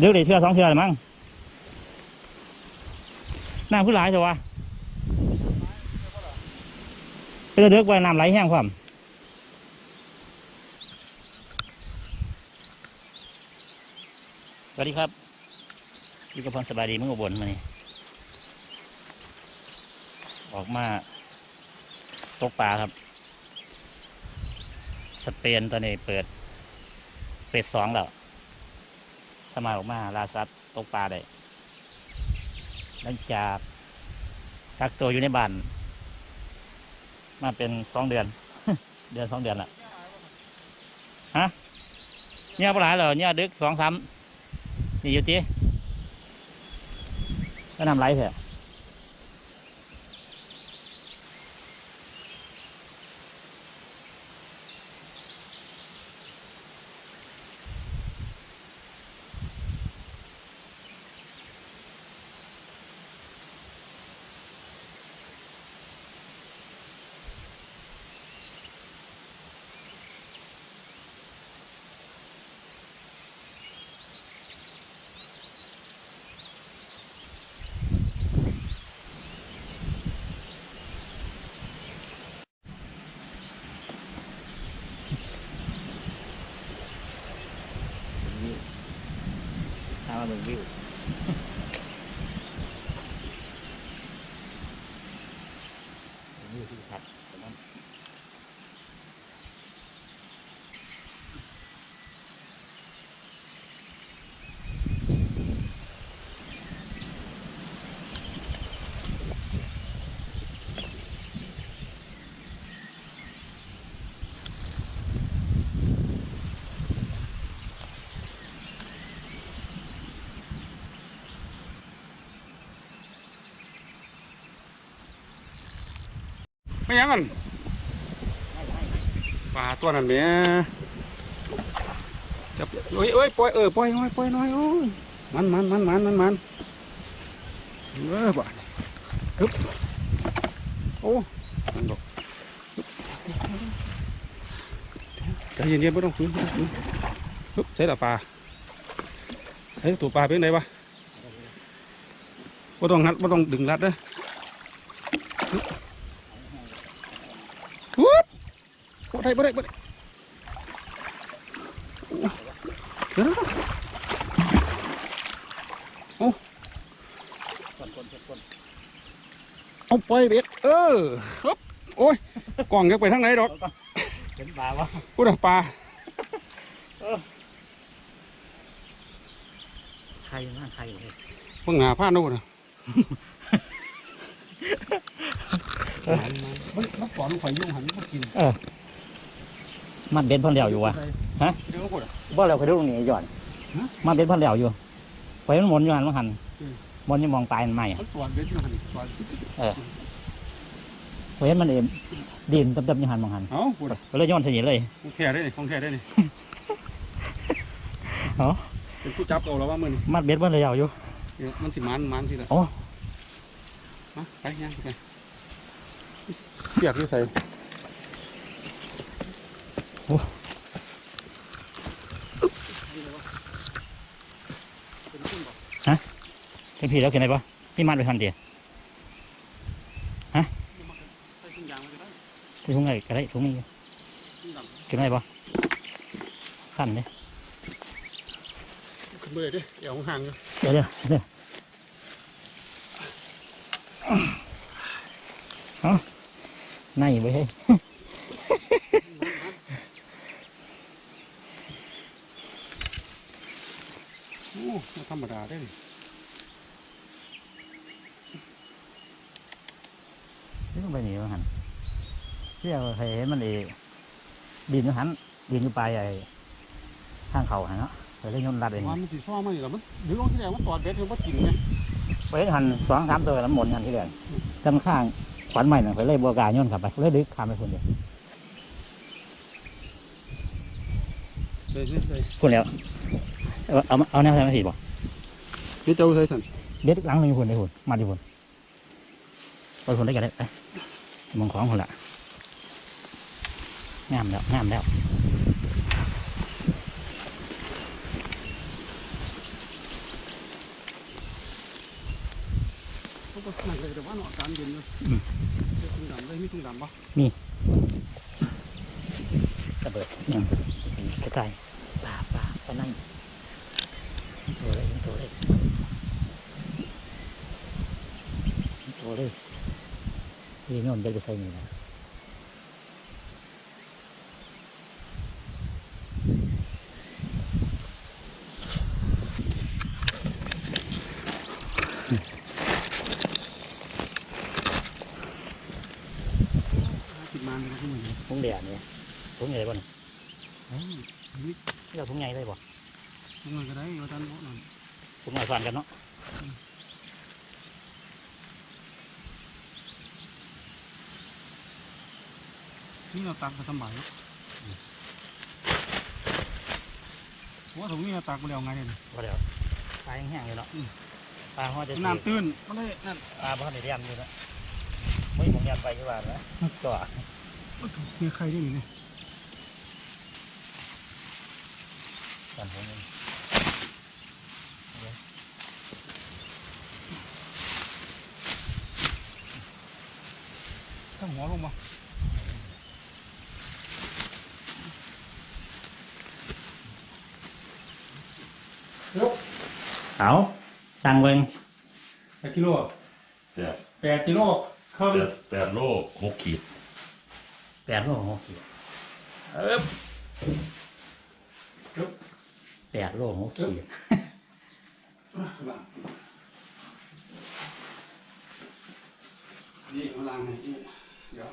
เดือกได้เทื่อสองเทื่อเลยมั้งน้ำขึ้นหลายเถอะวะเป็นเดือกไว้น้ำไหลแห้งความสวัสดีครับอยู่กับพรสบายดีเมื่ออุบลมานี่ออกมาตกปลาครับ สเปนตอนนี้เปิดเฟสสองแล้ว มาออกมาลาซัดตกปลาได้หลังจากกักตัวอยู่ในบ้านมาเป็นสองเดือน เดือนสองเดือนละฮะเนี่ยปลาเหรอเนี่ยดึกสองสามนี่อยู่ตีก็นำไรเถอะ วิว ถ้ามาเบิ่งวิววิวที่ขัดแต่นั้น ไม่ยังกันปลาตัวนั้นแหม่ยจับโอ้ยโอ้ยปล่อยเออปล่อยน้อยปล่อยน้อยโอ้ยมันมันมันมันมันมันเออบ้าฮึบโอ้มันบอกใจเย็นๆไม่ต้องฟื้นไม่ต้องฟื้นฮึบใส่ละปลาใส่ตัวปลาเป็นไงวะไม่ต้องงัดไม่ต้องดึงรัดเด้อ ปุ๊บ บ่ได้บ่ได้บ่ได้โอ้เดี๋ยวนะคนคนคนคนเอาไปเบ็ดเออฮึบโอ้ยกล่องยังไปทางไหนดอกเห็นปลาวะกูดปลาใครมาใครเลยเพิ่งหาผ้าโน่นนะมันมันก่อนข่อยยุ่งหันมันกิน มันเบ็ดเพันเหลียวอยู่วะฮะเดี๋ยวกูดอะบ่เราเคยดูตรงนี้หย่อนฮะมันเบ็ดเพันเหลียวอยู่ไปมันหมุนอยู่หันมันหันอืมหมุนอยังมองปลายมันใหม่อะมันตรวจเบ็ดอยู่หันตรวจไปเห็นมันเองดินเต็มๆอยู่หันมองหันเอ้ากูดก็เลยโย้อนสนิทเลยของแท้ได้นี่ของแท้ได้นี่เอ้าเป็นผู้จับเอาแล้วว่ามือนี่มันเบ็ดเพันเหลียวอยู่เดี๋ยวมันสิมันมันทีละโอ้มาไปยังไปเสียกอยู่ใส่ เต็มพี่แล้วเกินได้ปะนี่มันไปทันเดียวใส่ถุงยางมันก็ได้ที่ทุ่งไหนก็ได้ทุ่งนี้ถุงดเกินได้ปะขั้นเนี่ยำขึ้นเบื่อดิเดี๋ยวห่างอยู่เดี๋ยวเดี๋ยวเดี๋ยวเอาในไปให้ โอ้ไม่ ธรรมดาได้นี่นี่ต้องไปหนีมาหันเที่ยวเคยเห็นมันเองดินอยู่หันดินอยู่ปลายไอ้ทางเขาหันเนาะไปเล่นยนต์รัดเองว่ามันสีซ้อมาอยู่แล้วมันหรือลงที่แรกมันตอดเบ็ดอยู่มันกินไงไปเห็นหันสองสามตัวแล้วหมุนหันที่เดียวจำข้างขวัญใหม่หนึ่งไปเลยบัวกล้าโยนขับไปเลยดึกข้ามไปคนเดียวเลยเลยเลยคนแล้วเอาเอาเอาแนวทางมาสีบอก นี่เจ้าใช้สันเด็ดล้งหนึ่งคนเลยคนมาดิคนไปคนได้กันเลยไปมองของคนละงามแล้วงามแล้วมีกระเบิดยังกระจายป่าป่าก็นั่งตัวเล็กตัวเล็ก ตัวเลยยี่นนท์จะไปใส่นี่นะ嗯ติดมันเลยนะที่มันอยู่ถุงแดดเนี่ยถุงใหญ่บ่นเอ้ยนี่เราถุงใหญ่เลยบ่ถุงมันก็ได้ว่าท่านบอกนั่นถุงใหญ่ฟันกันเนาะ นี่เราตักไปสมัยว่าถุงนี้เราตักไปแล้วไงเนี่ยว่าเดี๋ยวปลาแห้งๆอยู่เนาะปลาเขาจะน้ำตื้นไม่ได้นั่นปลาบ้านในเรียนอยู่เนาะไม่ผมยันไปที่บ้านนะก็มีใครได้หนิเนี่ยกันผมเองตั้งหัวล งมาเอาสั่งเบิ่งแปดกิโลแปดแปดกิโลครึ่งแปดแปดโลหกขีดแปดโลหกขีดเอ๊บครับแปดโลหกขีดนี่มาล้างให้นี่เดี๋ยว